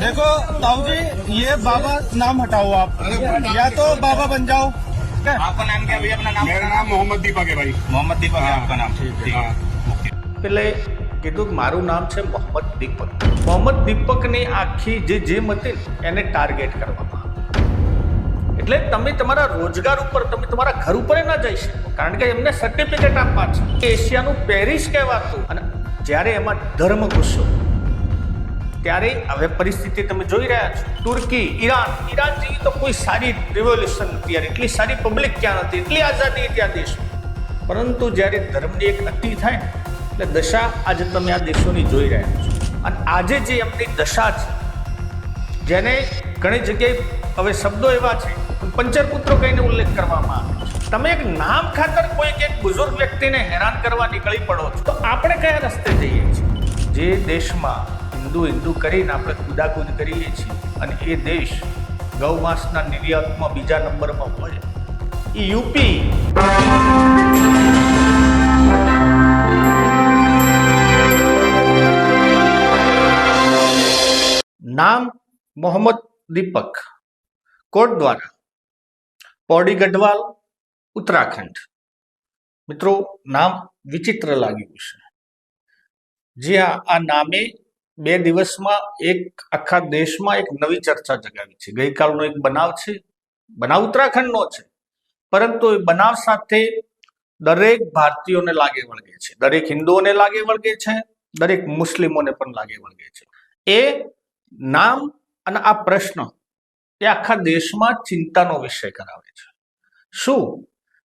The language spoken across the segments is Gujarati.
देखो ताऊ जी ये बाबा नाम हटाओ आप या तो बाबा बन जाओ ठीक है आपका नाम क्या है भैया अपना नाम मेरा नाम मोहम्मद दीपक है भाई मोहम्मद दीपक है हाँ, आपका नाम ठीक है, ठीक है हाँ। ओके એટલે કીધું કે મારું નામ છે મોહમ્મદ દીપક મોહમ્મદ દીપકની આખી જે જીમ હતી ને એને ટાર્ગેટ કરવામાં આવી એટલે તમે તમારા રોજગાર ઉપર તમે તમારા ઘર ઉપર ના જઈ શકો કારણ કે એમને સર્ટિફિકેટ આપવા છે એશિયાનું પેરિસ કહેવાતું અને જ્યારે એમાં ધર્મ ઘૂસ્યો ત્યારે હવે પરિસ્થિતિ તમે જોઈ રહ્યા છો. તુર્કી, ઈરાન ઈરાન જેવી તો કોઈ સારી રિવોલ્યુશન નથી એટલી સારી પબ્લિક ક્યાં નથી એટલી આઝાદી હતી આ દેશમાં. પરંતુ જ્યારે ધર્મની એક અતિ થાય ને, એટલે દશા આજે તમે આ દેશોની જોઈ રહ્યા છો. અને આજે જે એમની દશા છે, જેને ઘણી જગ્યાએ હવે શબ્દો એવા છે પંચરપુત્રો કહીને ઉલ્લેખ કરવામાં આવે તમે એક નામ ખાતર કોઈક એક બુઝુર્ગ વ્યક્તિને હેરાન કરવા નીકળી પડો છો. તો આપણે કયા રસ્તે જઈએ છીએ? જે દેશમાં હિન્દુ હિન્દુ કરીને આપણે કુદાકુદ કરીએ છીએ અને એ દેશ ગૌ માસના નિર્યાતમાં બીજા નંબરમાં હોય. એ યુપી. નામ મોહમ્મદ દીપક કોટ દ્વારા પોડી ગઢવાલ, ઉત્તરાખંડ. મિત્રો, નામ વિચિત્ર લાગ્યું છે જે આ આ નામે બે દિવસમાં એક આખા દેશમાં એક નવી ચર્ચા જગાવી છે. ગઈકાલનો એક બનાવ છે, બનાવ ઉત્તરાખંડનો છે. પરંતુ એ બનાવ સાથે દરેક ભારતીયોને લાગે વળગે છે. દરેક હિન્દુઓને લાગે વળગે છે, દરેક મુસ્લિમોને પણ લાગે વળગે છે. એ નામ અને આ પ્રશ્ન એ આખા દેશમાં ચિંતાનો વિષય કરાવે છે. શું?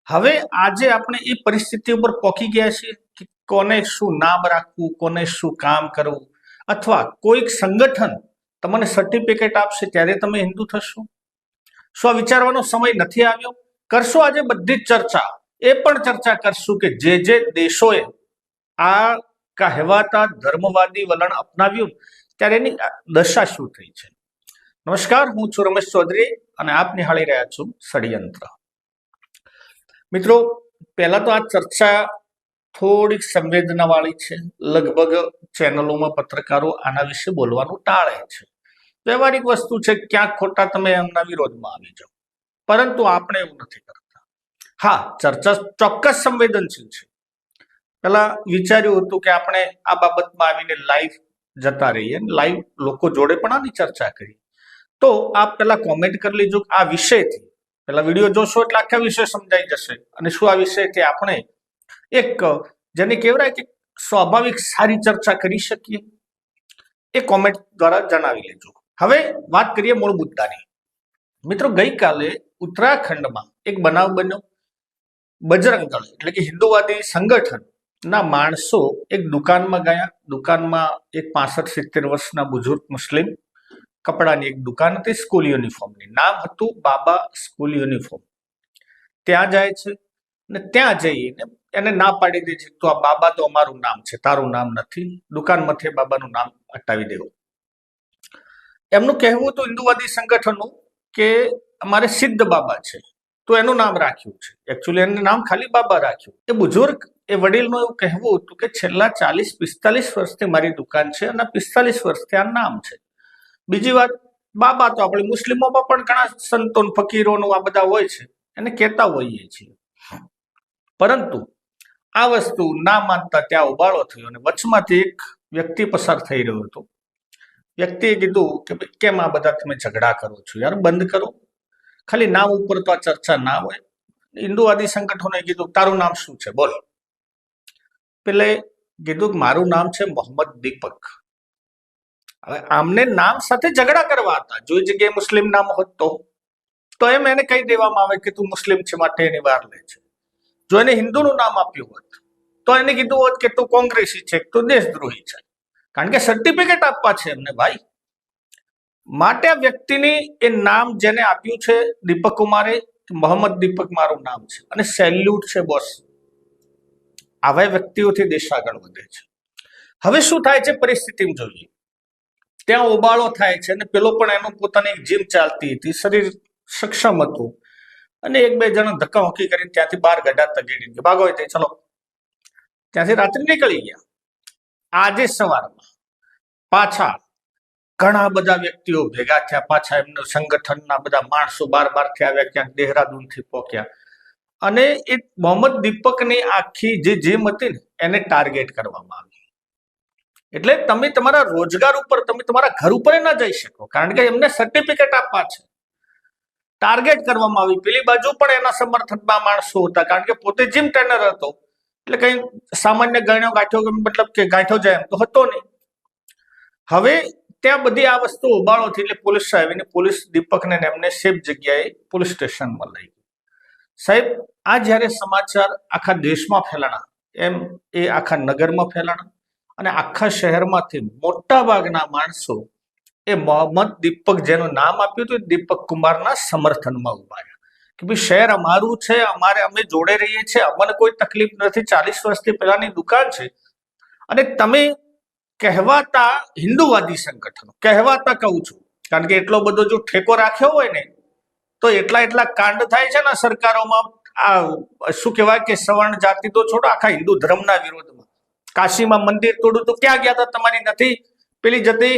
હવે આજે આપણે એ પરિસ્થિતિ ઉપર પહોંચી ગયા છીએ કે કોને શું નામ રાખવું, કોને શું કામ કરવું? અથવા કોઈક સંગઠન તમને સર્ટિફિકેટ આપશે, ત્યારે તમે હિન્દુ થશો. શું આ વિચારવાનો સમય નથી આવ્યો. કરશો આજે બધી જ ચર્ચા. એ પણ ચર્ચા કરશું કે જે જે દેશોએ આ કહેવાતા ધર્મવાદી વલણ અપનાવ્યું, ત્યારે એની દશા શું થઈ છે? નમસ્કાર, હું છું રમેશ ચૌધરી અને આપ નિહાળી રહ્યા છું ષડયંત્ર. મિત્રો, પહેલા તો આ ચર્ચા થોડીક સંવેદનાવાળી છે. લગભગ ચેનલોમાં પત્રકારો આના વિશે બોલવાનું ટાળે છે. વ્યવહારિક વસ્તુ છે, ક્યાંક ખોટા તમે એમના વિરોધમાં આવી જાઓ. પરંતુ આપણે એવું નથી કરતા. હા, ચર્ચા ચોક્કસ સંવેદનશીલ છે. પેલા વિચાર્યું હતું કે આપણે આ બાબતમાં આવીને લાઈવ જતા રહીએ લાઈવ લોકો જોડે પણ આની ચર્ચા કરી તો આપ પેલા કોમેન્ટ કરી લેજો આ વિષયથી. પેલા વીડિયો જોશો એટલે આખા વિષય સમજાઈ જશે. અને શું આ વિષયથી આપણે એક, જેને કહેવાય કે સ્વાભાવિક સારી ચર્ચા કરી શકીએ. એ કોમેન્ટ દ્વારા જણાવી લેજો. હવે વાત કરીએ મૂળ મુદ્દાની. મિત્રો, ગઈકાલે ઉત્તરાખંડમાં એક બનાવ બન્યો. બજરંગ દળ, એટલે કે હિન્દુવાદી સંગઠન ના માણસો એક દુકાનમાં ગયા. દુકાનમાં એક પાસઠ સિત્તેર વર્ષના બુઝુર્ગ મુસ્લિમ કપડાની એક દુકાન હતી, સ્કૂલ યુનિફોર્મની. નામ હતું બાબા સ્કૂલ યુનિફોર્મ. ત્યાં જાય છે. અને ત્યાં જઈને એને ના પાડી દે છે. તો આ બાબા તો અમારું નામ છે. તારું નામ નથી. દુકાન મથે બાબાનું નામ હટાવી દેવું. એમનું કહેવું હતું હિન્દુવાદી સંગઠનનું કે અમારે સિદ્ધ બાબા છે. તો એનું નામ રાખ્યું છે. એકચ્યુઅલી એનું નામ ખાલી બાબા રાખ્યું. એ બુઝુર્ગ, એ વડીલનું એવું કહેવું હતું કે છેલ્લા ચાલીસ, પિસ્તાલીસ વર્ષથી મારી દુકાન છે અને પિસ્તાલીસ વર્ષથી આ નામ છે. બીજી વાત, બાબા તો આપણે મુસ્લિમોમાં પણ ઘણા સંતો ફકીરોનું આ બધા હોય છે. એને કહેતા હોઈએ છીએ. પરંતુ આ વસ્તુ ના માનતા ત્યાં ઉબાળો થયો અને વચમાંથી એક વ્યક્તિ પસાર થઈ રહ્યો હતો. વ્યક્તિએ કીધું કે ભાઈ, કેમ આ બધા તમે ઝઘડા કરો છો યાર? બંધ કરો. ખાલી નામ ઉપર તો આ ચર્ચા ના હોય. હિન્દુવાદી સંગઠનોએ કીધું, તારું નામ શું છે? બોલ. પેલે કીધું કે, મારું નામ છે મોહમ્મદ દીપક. હવે આમને નામ સાથે ઝઘડા કરવા હતા. જો જગ્યાએ મુસ્લિમ નામ હોત તો. તો એમ એને કહી દેવામાં આવે કે તું મુસ્લિમ છે, માટે એની વાર લે છે. જો એને હિન્દુનું નામ આપ્યું હોત, તો એને કીધું હોત કે તું કોંગ્રેસી છે તું દેશદ્રોહી છે. કારણ કે સર્ટિફિકેટ આપવા છે એમને ભાઈ. માટે આ વ્યક્તિની એ નામ જેને આપ્યું છે દીપક કુમારે મોહમ્મદ દીપક મારું નામ છે, અને સેલ્યુટ છે બોસ આવા વ્યક્તિઓથી દેશ આગળ વધે છે. હવે શું થાય છે પરિસ્થિતિ જોઈએ. ત્યાં ઓબાળો થાય છે અને પેલો પણ એનું પોતાની જીમ ચાલતી હતી, શરીર સક્ષમ હતું. અને એક બે જણા ધક્કા હોકી કરીને ત્યાંથી બહાર ગઢા તગેડી ભાગો તે, ચલો. ત્યાંથી રાત્રે નીકળી ગયા. આજે સવારમાં પાછા ઘણા બધા વ્યક્તિઓ ભેગા થયા. પાછા એમના સંગઠનના બધા માણસો બાર બારથી આવ્યા ક્યાંક દેહરાદૂનથી પહોંચ્યા. અને એ મોહમ્મદ દીપકની આખી જે જેમ હતી ને, એને ટાર્ગેટ કરવામાં આવી એટલે તમે તમારા રોજગાર ઉપર, તમે તમારા ઘર ઉપર ના જઈ શકો. કારણ કે એમને સર્ટિફિકેટ આપવા છે. ટાર્ગેટ કરવામાં આવી. પેલી બાજુ પણ એના સમર્થનમાં માણસો હતા. કારણ કે પોતે જીમ ટ્રેનર હતો. એટલે કઈ સામાન્ય ગણ્યો ગાંઠ્યો મતલબ કે ગાંઠ્યો જાય એમ તો હતો નહીં. હવે ત્યાં બધી આ વસ્તુ ઉબાળો થઈ એટલે પોલીસ આવીને પોલીસ દીપકને એમને સેફ જગ્યાએ પોલીસ સ્ટેશનમાં લઈ સાહેબ, આ જ્યારે સમાચાર આખા દેશમાં ફેલાણા, એમ એ આખા નગરમાં ફેલાણા અને આખા શહેરમાંથી મોટા ભાગના માણસો એ મોહમ્મદ દીપક જેનું નામ આપ્યું હતું દીપક કુમારના સમર્થનમાં ઊભા કે ભાઈ, શહેર અમારું છે, અમારે અમે જોડે રહીએ છીએ, અમને કોઈ તકલીફ નથી, ચાલીસ વર્ષથી પહેલાની દુકાન છે. અને તમે કહેવાતા હિન્દુવાદી સંગઠનો, કહેવાતા કહું છું, કારણ કે એટલો બધો જો ઠેકો રાખ્યો હોય ને, તો એટલા એટલા કાંડ થાય છે ને સરકારોમાં, આ શું કહેવાય કે સવર્ણ જાતિ તો છોડો, આખા હિન્દુ ધર્મના વિરોધમાં. કાશીમાં મંદિર તોડું તો ક્યાં ગયા હતા? તમારી નથી. પેલી જતી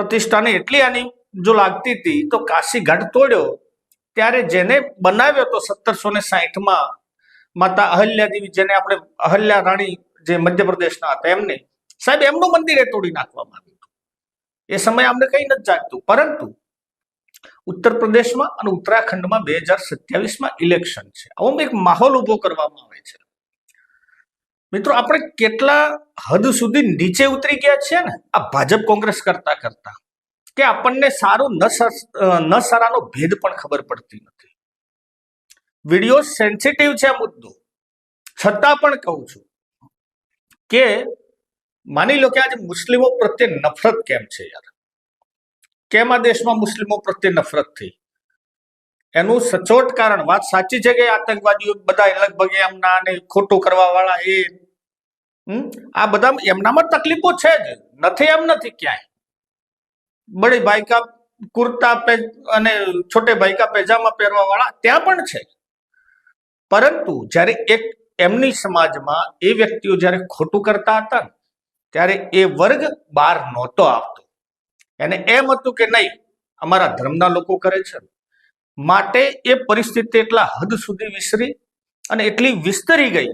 પ્રતિષ્ઠાને એટલી આની જો લાગતી હતી, તો કાશી ઘાટ તોડ્યો. ત્યારે જેને બનાવ્યો તો સત્તરસો ને સાહીઠમાં માતા અહલ્યા દેવી જેને આપણે અહલ્યા રાણી જે મધ્યપ્રદેશના હતા એમને, સાહેબ, એમનું મંદિર એ તોડી નાખવામાં આવ્યું હતું. એ સમયે અમને કઈ નથી જાગતું. પરંતુ ઉત્તર પ્રદેશમાં અને ઉત્તરાખંડમાં બે હજાર સત્યાવીસમાં ઇલેક્શન છે. આવો એક માહોલ ઊભો કરવામાં આવે છે. મિત્રો, આપણે કેટલા હદ સુધી નીચે ઉતરી ગયા છીએ ને? આ ભાજપ કોંગ્રેસ કરતા કરતા. કે આપણને સર- ન સારાનો ભેદ પણ ખબર પડતી નથી. વીડિયો સેન્સિટિવ છે આ મુદ્દો. છતાં પણ કહું છું કે, માની લો કે આજે મુસ્લિમો પ્રત્યે નફરત કેમ છે યાર? કેમ આ દેશમાં મુસ્લિમો પ્રત્યે નફરત થઈ? એનું સચોટ કારણ, વાત સાચી છે કે આતંકવાદીઓ બધા લગભગ એમના ને ખોટું કરવા વાળા એ? આ બધા એમનામાં તકલીફો છે જ. નથી એમ નથી ક્યાંય. બડી ભાઈકા કુર્તા અને છોટે ભાઈ કા પેજામા પહેરવા વાળા ત્યાં પણ છે. પરંતુ જ્યારે એક એમની સમાજમાં એ વ્યક્તિઓ જ્યારે ખોટું કરતા હતા ત્યારે એ વર્ગ બહાર નહોતો આવતો. એને એમ હતું કે નહીં, અમારા ધર્મના લોકો કરે છે. માટે એ પરિસ્થિતિ એટલા હદ સુધી વિસરી અને એટલી વિસ્તરી ગઈ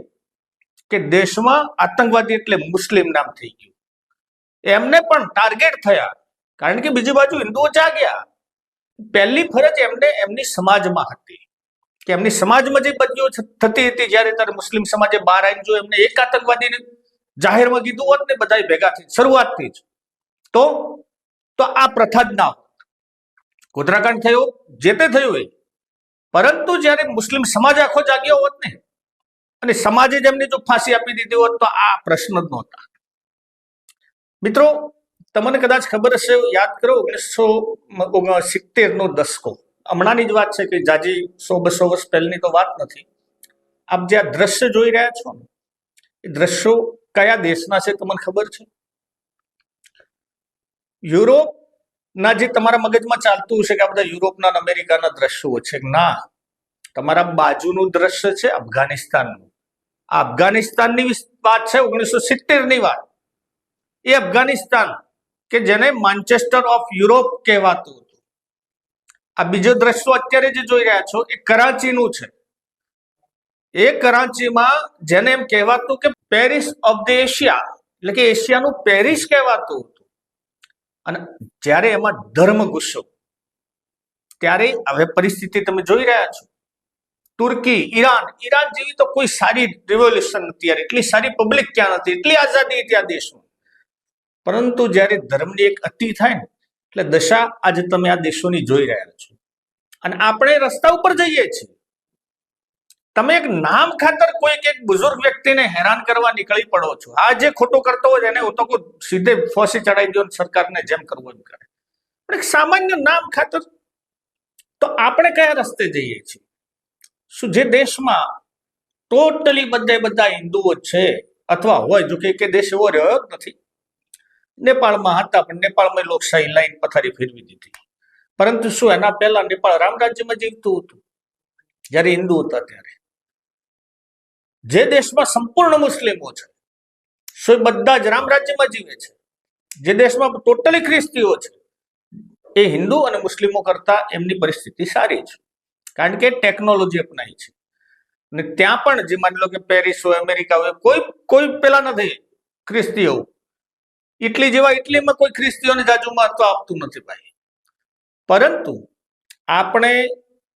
કે દેશમાં આતંકવાદી એટલે મુસ્લિમ નામ થઈ ગયું. એમને પણ ટાર્ગેટ થયા. કારણ કે બીજી બાજુ હિન્દુઓ જાગ્યા પહેલી ફરજ એમને એમની સમાજમાં હતી. કે એમની સમાજમાં જે બદલીઓ થતી હતી, જ્યારે ત્યારે મુસ્લિમ સમાજે બહાર આવીને જો એમને એક આતંકવાદીને જાહેરમાં કીધું હોત ને બધા ભેગા થઈ શરૂઆતથી જ. તો તો આ પ્રથા જ ના હોત ગોધરાકાંડ થયો, જે તે થયું એ પરંતુ જ્યારે મુસ્લિમ સમાજ આખો જાગ્યો હોત ને, અને સમાજે જેમને જો ફાંસી આપી દીધી હોત, તો આ પ્રશ્ન જ નહોતા. મિત્રો, તમને કદાચ ખબર હશે, યાદ કરો, ઓગણીસો સિત્તેર નો દસકો. હમણાંની જ વાત છે કે જાજી સો બસો વર્ષ પહેલની તો વાત નથી. આપ જે આ દ્રશ્ય જોઈ રહ્યા છો ને, એ દ્રશ્યો કયા દેશના છે, તમને ખબર છે? યુરોપ ના, જે તમારા મગજમાં ચાલતું હશે કે આ બધા યુરોપના અમેરિકાના દ્રશ્યો છે, ના. તમારા બાજુનું દ્રશ્ય છે અફઘાનિસ્તાનનું. આ અફઘાનિસ્તાનની વાત છે ઓગણીસો સિત્તેરની વાત. એ અફઘાનિસ્તાન કે જેને માન્ચેસ્ટર ઓફ યુરોપ કહેવાતું હતું. આ બીજો દ્રશ્યો અત્યારે જે જોઈ રહ્યા છો, એ કરાચીનું છે. એ કરાચીમાં જેને એમ કહેવાતું કે પેરિસ ઓફ ધ એશિયા એટલે કે એશિયાનું પેરિસ કહેવાતું અને જ્યારે એમાં ધર્મ ગુસ્સો, ત્યારે હવે પરિસ્થિતિ તમે જોઈ રહ્યા છો. તુર્કી, ઈરાન ઈરાન જેવી તો કોઈ સારી રિવોલ્યુશન નથી યાર. એટલી સારી પબ્લિક ક્યાં નથી? એટલી આઝાદી ત્યાં દેશો પરંતુ જ્યારે ધર્મની એક અતિ થાય ને, એટલે દશા આજે તમે આ દેશોની જોઈ રહ્યા છો. અને આપણે રસ્તા ઉપર જઈએ છીએ. તમે એક નામ ખાતર કોઈક એક બુઝુર્ગ વ્યક્તિને હેરાન કરવા નીકળી પડો છો. આ જે ખોટું કરતો હોય એને હું તો સીધે ફોસી ચડાવી દો સરકારને જેમ કરવું એમ કરે. પણ એક સામાન્ય નામ ખાતર તો આપણે કયા રસ્તે જઈએ છીએ? શું જે દેશમાં ટોટલી બધે બધા હિન્દુઓ છે અથવા હોય જો કે એક દેશ એવો રહ્યો નથી. નેપાળમાં હતા પણ નેપાળમાં લોકશાહી લાઈન પથારી ફેરવી દીધી. પરંતુ શું એના પહેલા નેપાળ રામ રાજ્યમાં જીવતું હતું? જ્યારે હિન્દુ હતા ત્યારે. જે દેશમાં સંપૂર્ણ મુસ્લિમો છે, સો એ બધા જ રામ રાજ્યમાં જીવે છે. જે દેશમાં ટોટલી ખ્રિસ્તીઓ છે, એ હિન્દુ અને મુસ્લિમો કરતા એમની પરિસ્થિતિ સારી છે. કારણ કે ટેકનોલોજી અપનાવી છે. અને ત્યાં પણ જે માની લો કે પેરિસ હોય, અમેરિકા હોય, કોઈ કોઈ પેલા નથી ખ્રિસ્તીઓ. ઇટલી જેવા ઇટલીમાં કોઈ ખ્રિસ્તીઓને જાજુ મહત્વ આપતું નથી ભાઈ. પરંતુ આપણે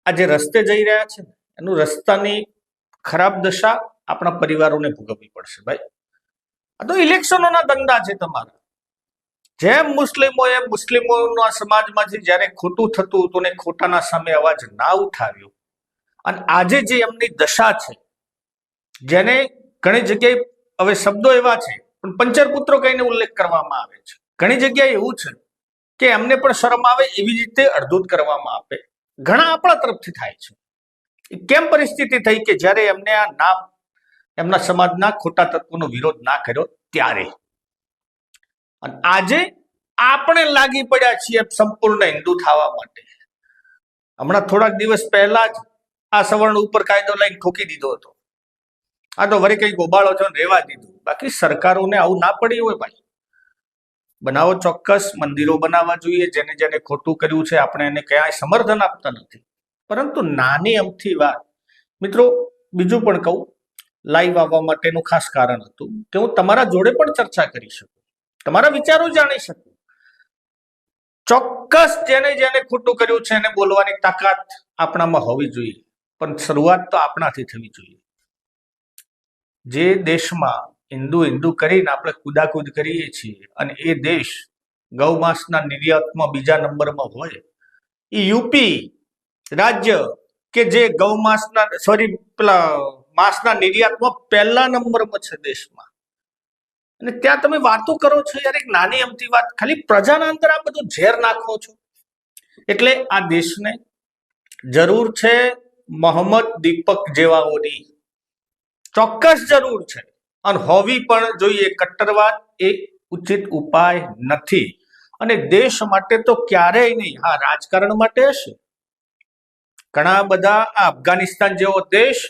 આ જે રસ્તે જઈ રહ્યા છે એનું રસ્તાની ખરાબ દશા આપણા પરિવારોને ભોગવવી પડશે ભાઈ. આ તો ઇલેક્શનોના ધંધા છે તમારા. જેમ મુસ્લિમોએ મુસ્લિમોના સમાજમાંથી જ્યારે ખોટું થતું હતું ને ખોટાના સામે અવાજ ના ઉઠાવ્યો. અને આજે જે એમની દશા છે, જેને ઘણી જગ્યાએ હવે શબ્દો એવા છે, પણ પંચર પુત્રો કહીને ઉલ્લેખ કરવામાં આવે છે. ઘણી જગ્યાએ એવું છે કે એમને પણ શરમ આવે એવી રીતે અડધૂત કરવામાં આપે. ઘણા આપણા તરફથી થાય છે. કેમ પરિસ્થિતિ થઈ કે જ્યારે એમને આ નામ એમના સમાજના ખોટા તત્વોનો વિરોધ ના કર્યો ત્યારે. અને આજે આપણે લાગી પડ્યા છીએ સંપૂર્ણ હિન્દુ થવા માટે. હમણાં થોડાક દિવસ પહેલા જ આ સવર્ણ ઉપર કાયદો લઈને ઠોકી દીધો હતો. આ તો વળી કઈ ગોબાળો છો રેવા દીધું. બાકી સરકારોને આવું ના પડ્યું હોય ભાઈ. બનાવો ચોક્કસ, મંદિરો બનાવવા જોઈએ, જેને જેને ખોટું કર્યું છે, આપણે એને ક્યાંય સમર્થન આપતા નથી. પરંતુ નાની અમથી વાત. મિત્રો, બીજું પણ કહું લાઈવ આવવા માટેનું ખાસ કારણ હતું. કે હું તમારા જોડે પણ ચર્ચા કરી શકું. તમારા વિચારો જાણી શકું. ચોક્કસ જેને જેને ખોટું કર્યું છે એને બોલવાની તાકાત આપણામાં હોવી જોઈએ. પણ શરૂઆત તો આપણાથી થવી જોઈએ. જે દેશમાં હિન્દુ હિન્દુ કરીને આપણે કુદાકુદ કરીએ છીએ અને એ દેશ ગૌ માંસના નિર્યાતમાં બીજા નંબરમાં હોય, એ યુપી રાજ્ય કે જે ગૌ માંસના, સોરી, પેલા માંસના નિર્યાતમાં પહેલા નંબરમાં છે દેશમાં. અને ત્યાં તમે વાતો કરો છો યાર, એક નાની અમતી વાત. ખાલી પ્રજાના અંદર આ બધું ઝેર નાખો છો. એટલે આ દેશને જરૂર છે મોહમ્મદ દીપક જેવાઓની. ચોક્કસ જરૂર છે. અને હોવી પણ જોઈએ કટ્ટરવાદ એ ઉચિત ઉપાય નથી. અને દેશ માટે તો ક્યારેય નહીં. હા, રાજકારણ માટે હશે. ઘણા બધા આ અફઘાનિસ્તાન જેવો દેશ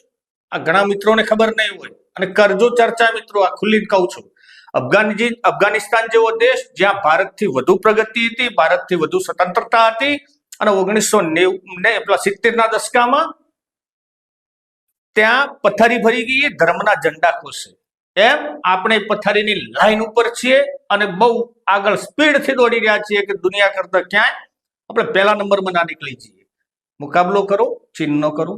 આ ઘણા મિત્રોને ખબર નહીં હોય. અને કરજો ચર્ચા મિત્રો, આ ખુલ્લી કહું છું. અફઘાનજી, અફઘાનિસ્તાન જેવો દેશ જ્યાં ભારતથી વધુ પ્રગતિ હતી, ભારતથી વધુ સ્વતંત્રતા હતી અને ઓગણીસો ને પેલા સિત્તેરના દશકામાં ત્યાં પથારી ભરી ગઈ ધર્મના ઝંડા ખોશે એમ આપણે પથારીની લાઈન ઉપર છીએ અને બહુ આગળ સ્પીડથી દોડી રહ્યા છીએ કે દુનિયા કરતા ક્યાંય. આપણે પહેલા નંબરમાં ના નીકળી જઈએ. મુકાબલો કરો ચીનનો કરો.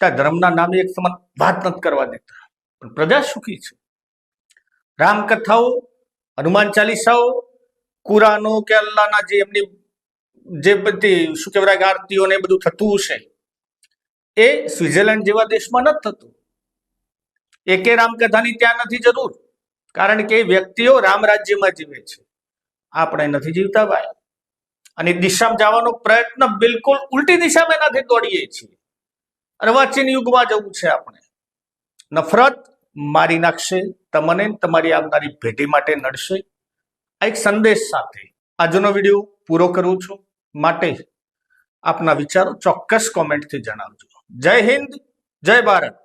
ત્યાં ધર્મના નામે એક સમાન વાત નથી કરવા દેતા. પણ પ્રજા સુખી છે. રામકથાઓ, હનુમાન ચાલીસાઓ, કુરાનો કે અલ્લાહના જે એમની જે બધી શું કહેવાય આરતીઓ ને બધું થતું હશે, એ સ્વિટ્ઝરલેન્ડ જેવા દેશમાં નથી થતું. એકે રામકથાની ત્યાં નથી જરૂર. કારણ કે એ વ્યક્તિઓ રામ રાજ્યમાં જીવે છે. આપણે નથી જીવતા ભાઈ. અને દિશામાં જવાનો પ્રયત્ન બિલકુલ ઉલટી દિશામાં નથી દોડીએ છીએ. અર્વાચીન યુગમાં જવું છે આપણે. નફરત મારી નાખશે, તમને તમારી આવનારી પેઢી માટે નડશે. આ એક સંદેશ સાથે આજનો વીડિયો પૂરો કરું છું. માટે આપના વિચારો ચોક્કસ કોમેન્ટથી જણાવજો. જય હિન્દ, જય ભારત.